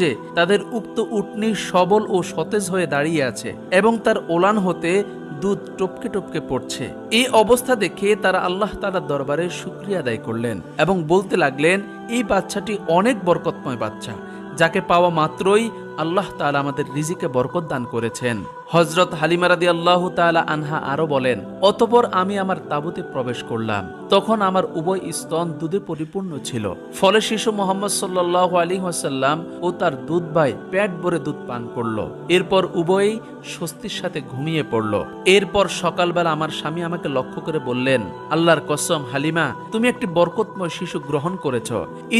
যে তাদের উক্ত উটনি সবল ও সতেজ হয়ে দাঁড়িয়ে আছে এবং তার ওলান হতে দুধ টপকে টপকে পড়ছে। এই অবস্থা দেখে তারা আল্লাহ তালার দরবারে শুক্রিয়া আদায় করলেন এবং বলতে লাগলেন, এই বাচ্চাটি অনেক বরকতময় বাচ্চা, যাকে পাওয়া মাত্রই আল্লাহ তালা আমাদের রিজিকে বরকত দান করেছেন। হজরত হালিমারাদি আল্লাহ তাআলা আনহা আরও বলেন, অতপর আমি আমার তাবুতে প্রবেশ করলাম। তখন আমার উভয় স্তন দুধে পরিপূর্ণ ছিল। ফলে শিশু মোহাম্মদ সাল্লাহ আলী ওয়াসাল্লাম ও তার দুধ ভাই পেট ভরে দুধ পান করল। এরপর উভয়ই স্বস্তির সাথে ঘুমিয়ে পড়ল। এরপর সকালবেলা আমার স্বামী আমাকে লক্ষ্য করে বললেন, আল্লাহর কসম, হালিমা, তুমি একটি বরকতময় শিশু গ্রহণ করেছ।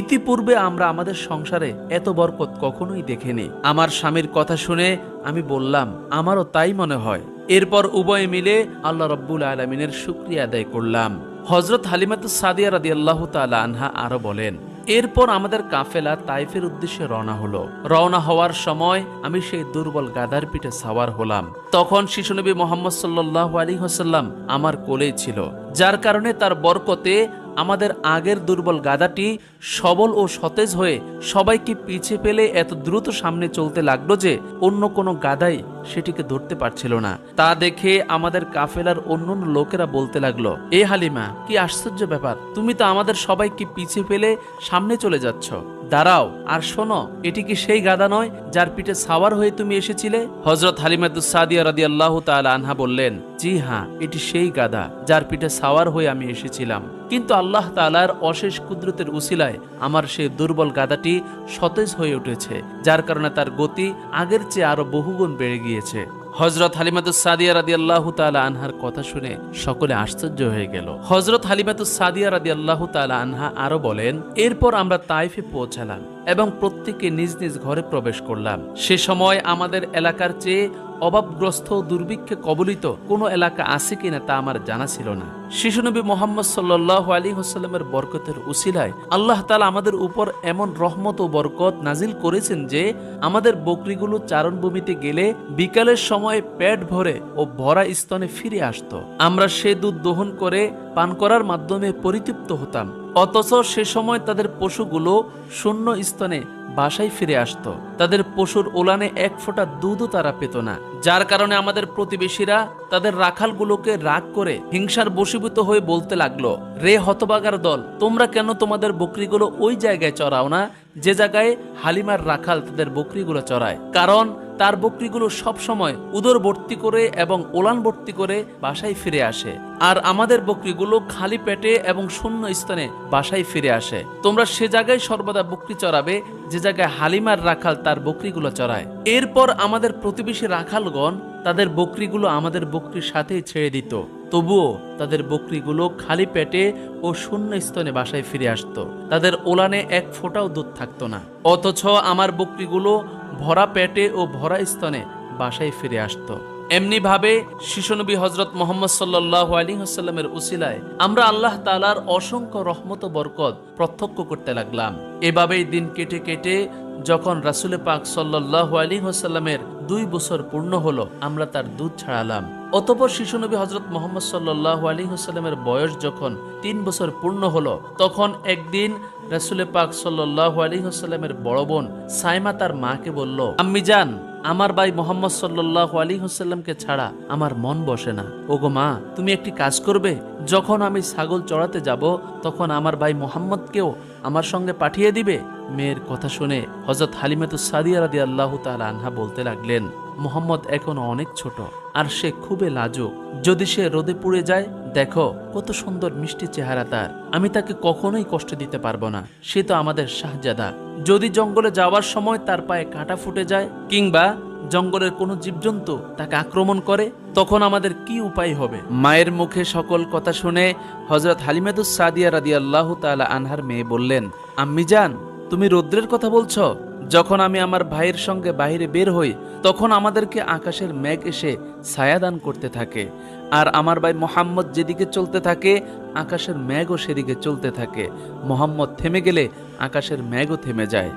ইতিপূর্বে আমরা আমাদের সংসারে এত বরকত কখনোই দেখিনি। আমার স্বামীর কথা শুনে আমি বললাম, আমারও তাই মনে হয়। এরপর উভয়ে মিলে আল্লাহ রব্বুল আলমিনের শুক্রিয়া আদায় করলাম। হজরত হালিমাতু সাদিয়া রাদি আল্লাহ তালা আনহা আরও বলেন, এরপর আমাদের কাফেলা তাইফের উদ্দেশ্যে রওনা হলো। রওনা হওয়ার সময় আমি সেই দুর্বল গাদার পিঠে সাওয়ার হলাম। তখন শিশুনবী মোহাম্মদ সাল্লাহ আলী হোসাল্লাম আমার কোলেই ছিল। যার কারণে তার বরকতে আমাদের আগের দুর্বল গাদাটি সবল ও সতেজ হয়ে সবাইকে পিছিয়ে পেলে এত দ্রুত সামনে চলতে লাগল যে অন্য কোনো গাদাই সেটিকে ধরতে পারছিল না। তা দেখে আমাদের কাফেলার অন্য লোকেরা বলতে লাগল, এ হালিমা, কি আশ্চর্য ব্যাপার। তুমি তো আমাদের সবাইকে পিছে ফেলে সামনে চলে যাচ্ছ। দাঁড়াও, আর শোনো, এটি কি সেই গাদা নয় যার পিঠে সাওয়ার হয়ে তুমি এসেছিলে? হজরত হালিমাতুস সাদিয়া রাদি আল্লাহ আনহা বললেন, জি হ্যাঁ এটি সেই গাদা যার পিঠে সাওয়ার হয়ে আমি এসেছিলাম। কিন্তু আল্লাহ তাআলার অশেষ কুদরতের উসিলায় আমার সেই দুর্বল গাদাটি সতেজ হয়ে উঠেছে, যার কারণে তার গতি আগের চেয়ে আরও বহুগুণ বেড়ে গিয়েছে হজরত হালিমাতুস সাদিয়া রাদি আল্লাহ আনহার কথা শুনে সকলে আশ্চর্য হয়ে গেল। হজরত হালিমাতুস সাদিয়া রাদি আল্লাহ আনহা আরও বলেন, এরপর আমরা তাইফে পৌঁছালাম এবং প্রত্যেকে নিজ নিজ ঘরে প্রবেশ করলাম। সে সময় আমাদের এলাকার চেয়ে অভাবগ্রস্ত দুর্ভিক্ষে কবলিত কোনো এলাকা আছে কিনা তা আমার জানা ছিল না। শিশুনবী মোহাম্মদ সাল্লাহ আলী হোসাল্লামের বরকতের উসিলায় আল্লাহ তালা আমাদের উপর এমন রহমত ও বরকত নাজিল করেছেন যে, আমাদের বকরিগুলো চারণভূমিতে গেলে বিকালের সময় পেট ভরে ও ভরা স্তনে ফিরে আসতো। আমরা সে দুধ দহন করে পান করার মাধ্যমে পরিতৃপ্ত হতাম। অথচ সে সময় তাদের পশুগুলো শূন্য স্তনে বাসায় ফিরে আসতো। তাদের পশুর ওলানে এক ফোঁটা দুধও তারা পেত না। যার কারণে আমাদের প্রতিবেশীরা তাদের রাখালগুলোকে রাগ করে হিংসার বশীভূত হয়ে বলতে লাগল, রে হতবাগার দল, তোমরা কেন তোমাদের বকরিগুলো ওই জায়গায় চড়াও না? যে জায়গায় হালিমার রাখাল তাদের বকরিগুলো চড়ায়। কারণ তার বকরিগুলো সব সময় উদর ভর্তি করে এবং ওলান ভর্তি করে বাসায় ফিরে আসে। আর আমাদের বকরিগুলো খালি পেটে এবং শূন্য স্থানে বাসায় ফিরে আসে। তোমরা সে জায়গায় সর্বদা বকরি চড়াবে, যে জায়গায় হালিমার রাখাল তার বকরিগুলো চড়ায়। এরপর আমাদের প্রতিবেশী রাখালগণ তাদের বকরিগুলো আমাদের বকরির সাথেই ছেড়ে দিত। তবুও তাদের বকরিগুলো খালি পেটে ও শূন্য স্তনে বাসায় ফিরে আসতো। তাদের ওলানে এক ফোঁটাও দুধ থাকতো না। অথচ আমার বকরিগুলো ভরা পেটে ও ভরা স্তনে বাসায় ফিরে আসতো। এমনি ভাবে শিশুনবী হজরত মোহাম্মদ সাল্লাহ আলী হাসাল্লামের উসিলায় আমরা আল্লাহ তালার অসংখ্য রহমত বরকত প্রত্যক্ষ করতে লাগলাম। এভাবেই দিন কেটে কেটে যখন রাসুলে পাক সাল্লাহ আলী হোসাল্লামের দুই বছর পূর্ণ হল, আমরা তার দুধ ছাড়ালাম। অতপর শিশুনবী হজরত মোহাম্মদ সাল্লাহ আলী হোসাল্লামের বয়স যখন তিন বছর পূর্ণ হল, তখন একদিন রাসুলে পাক সাল্লাহ আলী হাসাল্লামের বড় বোন সাইমা তার মাকে বলল, আম্মি, যান। আমার ভাই মোহাম্মদ সাল্লাহ আলী হোসাল্লামকে ছাড়া আমার মন বসে না। ওগো মা, তুমি একটি কাজ করবে। যখন আমি ছাগল চড়াতে যাব, তখন আমার ভাই মোহাম্মদকেও আমার সঙ্গে পাঠিয়ে দিবে। মেয়ের কথা শুনে হজরত হালিমাতু সাদিয়া রাদি আল্লাহ তাল আনহা বলতে লাগলেন, মোহাম্মদ এখন অনেক ছোট। আর সে খুবই লাজুক। যদি সে রোদে পুড়ে যায়, দেখো, কত সুন্দর মিষ্টি চেহারা তার। আমি তাকে কখনোই কষ্ট দিতে পারব না। সে তো আমাদের শাহজাদা। যদি জঙ্গলে যাওয়ার সময় তার পায়ে কাঁটা ফুটে যায়, কিংবা জঙ্গলের কোনো জীবজন্তু তাকে আক্রমণ করে, তখন আমাদের কি উপায় হবে? মায়ের মুখে সকল কথা শুনে হজরত হালিমাদুস সাদিয়া রাদি আল্লাহ তালা আনহার মেয়ে বললেন, আম্মি যান তুমি রৌদ্রের কথা বলছো? যখন আমি আমার ভাইয়ের সঙ্গে বাইরে বের হই, তখন আমাদেরকে আকাশের মেঘ এসে ছায়াদান করতে থাকে। আর আমার ভাই মোহাম্মদ যেদিকে চলতে থাকে, আকাশের মেঘও সেদিকে চলতে থাকে। মোহাম্মদ থেমে গেলে আকাশের মেঘও থেমে যায়।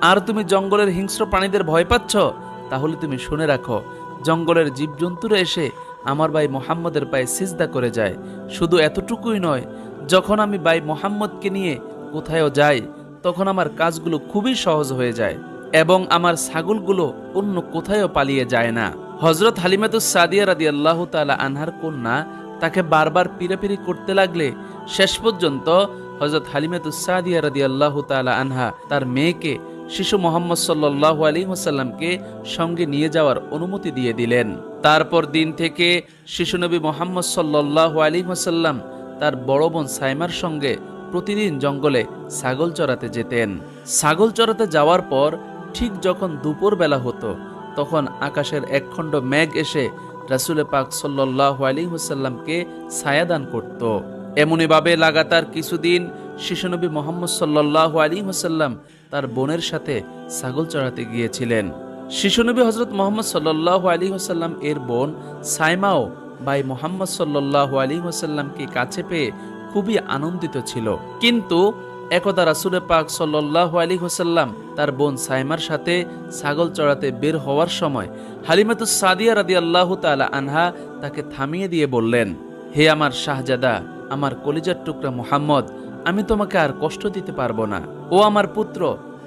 আর তুমি জঙ্গলের হিংস্র প্রাণীদের ভয় পাচ্ছ? তাহলে তুমি শুনে রাখো, জঙ্গলের জীবজন্তুরা এসে আমার ভাই মোহাম্মদের পায়ে সিজদা করে যায়। শুধু এতটুকুই নয়, যখন আমি ভাই মোহাম্মদকে নিয়ে কোথায়ও যাই তখন আমার কাজগুলো খুবই সহজ হয়ে যায় এবং আমার ছাগলগুলো অন্য কোথায়ও পালিয়ে যায় না। হজরত হালিমাতুস সাদিয়া রাদি আল্লাহ তালা আনহার কন্যা, তাকে বারবার পিরাপিরি করতে লাগলে শেষ পর্যন্ত হজরত হালিমাতুস সাদিয়া রাদি আল্লাহ তালা আনহা তার মেয়েকে, শিশু মোহাম্মদ সাল্লাহ আলী ওসাল্লামকে সঙ্গে নিয়ে যাওয়ার অনুমতি দিয়ে দিলেন। তারপর দিন থেকে শিশুনবী মোহাম্মদ সাল্লাহ আলী ওসাল্লাম তার বড় বোন সাইমার সঙ্গে প্রতিদিন জঙ্গলে ছাগল চড়াতে যেতেন। ছাগল চড়াতে যাওয়ার পর ঠিক যখন দুপুর বেলা হতো, তখন আকাশের একখণ্ড মেঘ এসে রাসুল পাক সাল্লাহ আলী হুসাল্লামকে ছায়াদান করত। এমনিভাবে লাগাতার কিছুদিন শিশুনবী মোহাম্মদ সাল্লাহ আলী হুসাল্লাম তার বোনের সাথে ছাগল চড়াতে গিয়েছিলেন। শিশুনবী হজরত মোহাম্মদ সাল্লাহ আলী হুসাল্লাম এর বোন সাইমাও ভাই মোহাম্মদ সাল্লাহ আলী হুসাল্লামকে কাছে পেয়ে খুবই আনন্দিত ছিল। কিন্তু একদা রাসুলে পাক সাল্লাহ আলী হোসাল্লাম তার বোন সাইমার সাথে ছাগল চড়াতে বের হওয়ার সময় হালিমাতুস সাদিয়া রাদি আল্লাহ তালা আনহা তাকে থামিয়ে দিয়ে বললেন, হে আমার শাহজাদা, আমার কলিজার টুকরা মোহাম্মদ, আমি তোমাকে আর কষ্ট দিতে পারব না। ও আমার পুত্র,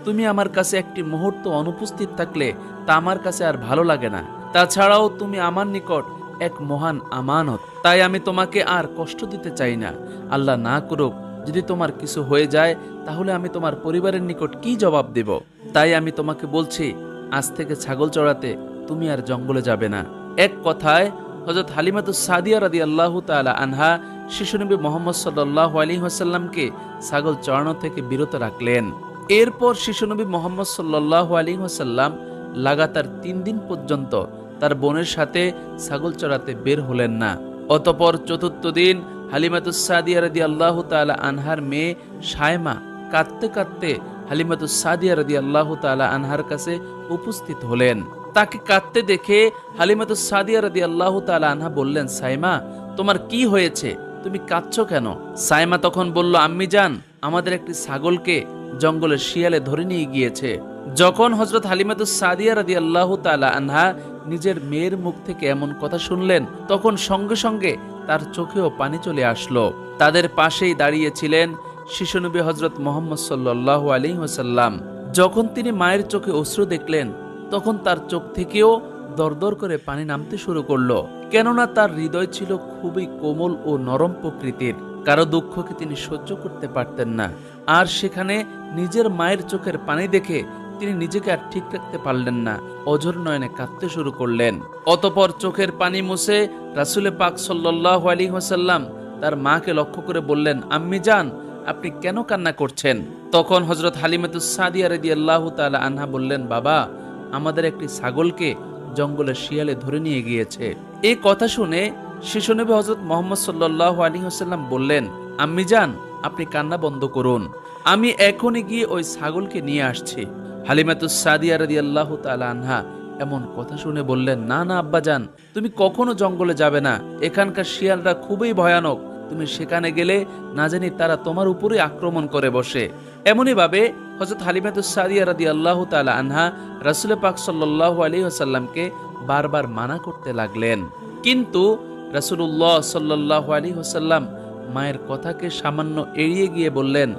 তুমি আমার কাছে একটি মুহূর্ত অনুপস্থিত থাকলে তা আমার কাছে আর ভালো লাগে না। তাছাড়াও তুমি আমার নিকট এক মহান আমানত। তাই আমি তোমাকে আর কষ্ট দিতে চাই না। আল্লাহ না করুক, যদি তোমার কিছু হয়ে যায়, তাহলে আমি তোমার পরিবারের নিকট কি জবাব দেব? তাই আমি তোমাকে বলছি, আজ থেকে ছাগল চড়াতে তুমি আর জঙ্গলে যাবে না। এক কথায় হজরত হালিমাতু সাদিয়া রাদি আল্লাহ তালা আনহা শিশুনবী মোহাম্মদ সাল্লাহ আলী হাসাল্লামকে ছাগল চড়ানো থেকে বিরত রাখলেন। এরপর শিশুনবী মোহাম্মদ সাল্লাহ আলী হাসাল্লাম লাগাতার তিন দিন পর্যন্ত তার বোনের সাথে ছাগল চড়াতে বের হলেন না। অতপর চতুর্থ দিন আল্লাহ তালা আনহার মেয়ে সায়মা কাঁদতে কাঁদতে আল্লাহ তালা আনহার কাছে উপস্থিত হলেন। তাকে কাঁদতে দেখে আল্লাহ তালা আনহা বললেন সাইমা তোমার কি হয়েছে? তুমি কাঁদছো কেন? সাইমা তখন বলল, আম্মি যান আমাদের একটি ছাগলকে জঙ্গলের শিয়ালে ধরে নিয়ে গিয়েছে। যখন হজরত হালিমাতুস সাদিয়া রাদি আল্লাহ তালা আনহা নিজের মেয়ের মুখ থেকে এমন কথা শুনলেন, তখন সঙ্গে সঙ্গে তার চোখেও পানি চলে আসলো। তাদের পাশেই দাঁড়িয়েছিলেন শিশুনবী হজরত মোহাম্মদ সাল্লাহ আলী ওসাল্লাম যখন তিনি মায়ের চোখে অশ্রু দেখলেন, তখন তার চোখ থেকেও দরদর করে পানি নামতে শুরু করল। কেননা তার হৃদয় ছিল খুবই কোমল ও নরম প্রকৃতির, কারও দুঃখকে তিনি সহ্য করতে পারতেন না। আর সেখানে নিজের মায়ের চোখের পানি দেখে তিনি নিজেকে আর ঠিক রাখতে পারলেন না। অঝর নয়নে কাঁদতে শুরু করলেন। অতপর চোখের পানি মুছে রাসুলে পাক সাল্লাহ আলী হোসাল্লাম তার মাকে লক্ষ্য করে বললেন, আম্মি যান আপনি কেন কান্না করছেন? তখন হজরত হালিমাতুস সাদিয়া রেদি আল্লাহ তালা আনহা বললেন, বাবা, আমাদের একটি ছাগলকে জঙ্গলে শিয়ালে ধরে নিয়ে গিয়েছে। এই কথা শুনে শিশুনবী হজরত মোহাম্মদ সাল্লাহ আলী হোসাল্লাম বললেন, আম্মি যান আপনি কান্না বন্ধ করুন। আমি এখনই গিয়ে ওই ছাগলকে নিয়ে আসছি। হালিমাতুস সাদিয়া রাদি আল্লাহ আনহা এমন কথা শুনে বললেন, না না, আব্বাজান, তুমি কখনো জঙ্গলে যাবে না। এখানকার শিয়ালরা খুবই ভয়ানক। তুমি সেখানে গেলে না জানি তারা তোমার উপরে আক্রমণ করে বসে। এমনই ভাবে হজরত হালিমাতুস সাদিয়া রাদি আল্লাহ তালা আনহা রাসুল পাক সাল্লাহ আলী আসাল্লামকে বারবার মানা করতে লাগলেন। কিন্তু রাসুল্লাহ সাল্লাহ আলী হাসাল্লাম মায়ের কথাকে সামান্য এড়িয়ে গিয়ে বললেন,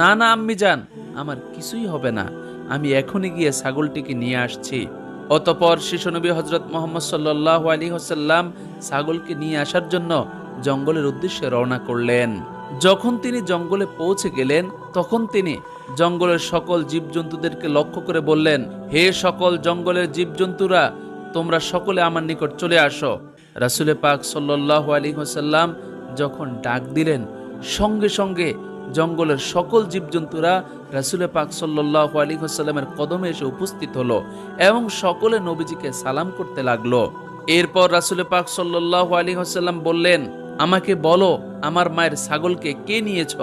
না না আম্মি যান আমার কিছুই হবে না। আমি এখনই গিয়ে ছাগলটিকে নিয়ে আসছি। অতপর শিশুনবী হজরত মোহাম্মদ সাল্লাহ আলী হোসাল্লাম ছাগলকে নিয়ে আসার জন্য জঙ্গলের উদ্দেশ্যে রওনা করলেন। যখন তিনি জঙ্গলে পৌঁছে গেলেন, তখন তিনি জঙ্গলের সকল জীবজন্তুদেরকে লক্ষ্য করে বললেন, হে সকল জঙ্গলের জীবজন্তুরা, তোমরা সকলে আমার নিকট চলে আসো। রাসুলে পাক সাল্লাহ আলী হোসাল্লাম যখন ডাক দিলেন, সঙ্গে সঙ্গে জঙ্গলের সকল জীবজন্তুরা রাসুলে পাক সাল্লাহ আলী হাসাল্লামের কদমে এসে উপস্থিত হলো এবং সকলে নবীজিকে সালাম করতে লাগল। এরপর রাসুলে পাক সাল্লাহ আলী হাসাল্লাম বললেন, আমাকে বলো, আমার মায়ের ছাগলকে কে নিয়েছ?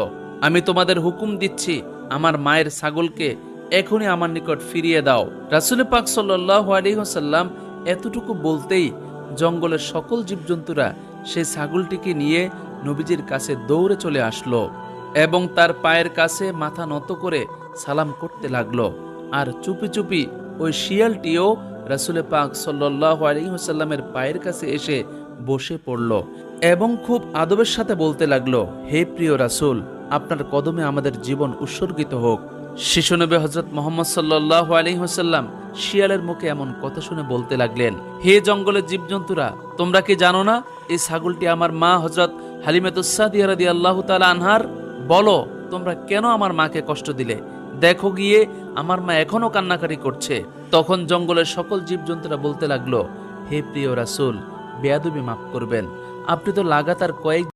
আমি তোমাদের হুকুম দিচ্ছি, আমার মায়ের ছাগলকে এখনই আমার নিকট ফিরিয়ে দাও। রাসুলে পাক সাল্লাহ আলী হাসাল্লাম এতটুকু বলতেই জঙ্গলের সকল জীবজন্তুরা সেই ছাগলটিকে নিয়ে নবীজির কাছে দৌড়ে চলে আসলো। এবং তার পায়ের কাছে মাথা নত করে সালাম করতে লাগল। আর চুপি চুপি ওই শিয়ালটিও রাসুলে পাক সাল্লাহ পায়ের কাছে এসে বসে পড়ল এবং খুব আদবের সাথে বলতে লাগল, হে প্রিয় রাসুল, আপনার কদমে আমাদের জীবন উৎসর্গিত হোক। শিশুনবী হজরত মোহাম্মদ সাল্লাহ আলী হোসাল্লাম শিয়ালের মুখে এমন কথা শুনে বলতে লাগলেন, হে জঙ্গলের জীবজন্তুরা, তোমরা কি জানো না, এই ছাগলটি আমার মা হজরত হালিমাতুসাদি আল্লাহ তালা আনহার বলো, তোমরা কেন আমার মাকে কষ্ট দিলে? দেখো গিয়ে, আমার মা এখনও কান্নাকারি করছে। তখন জঙ্গলের সকল জীবজন্তুরা বলতে লাগল, হে প্রিয় রাসুল, বেয়াদুবি মাফ করবেন। আপনি তো লাগাতার কয়েক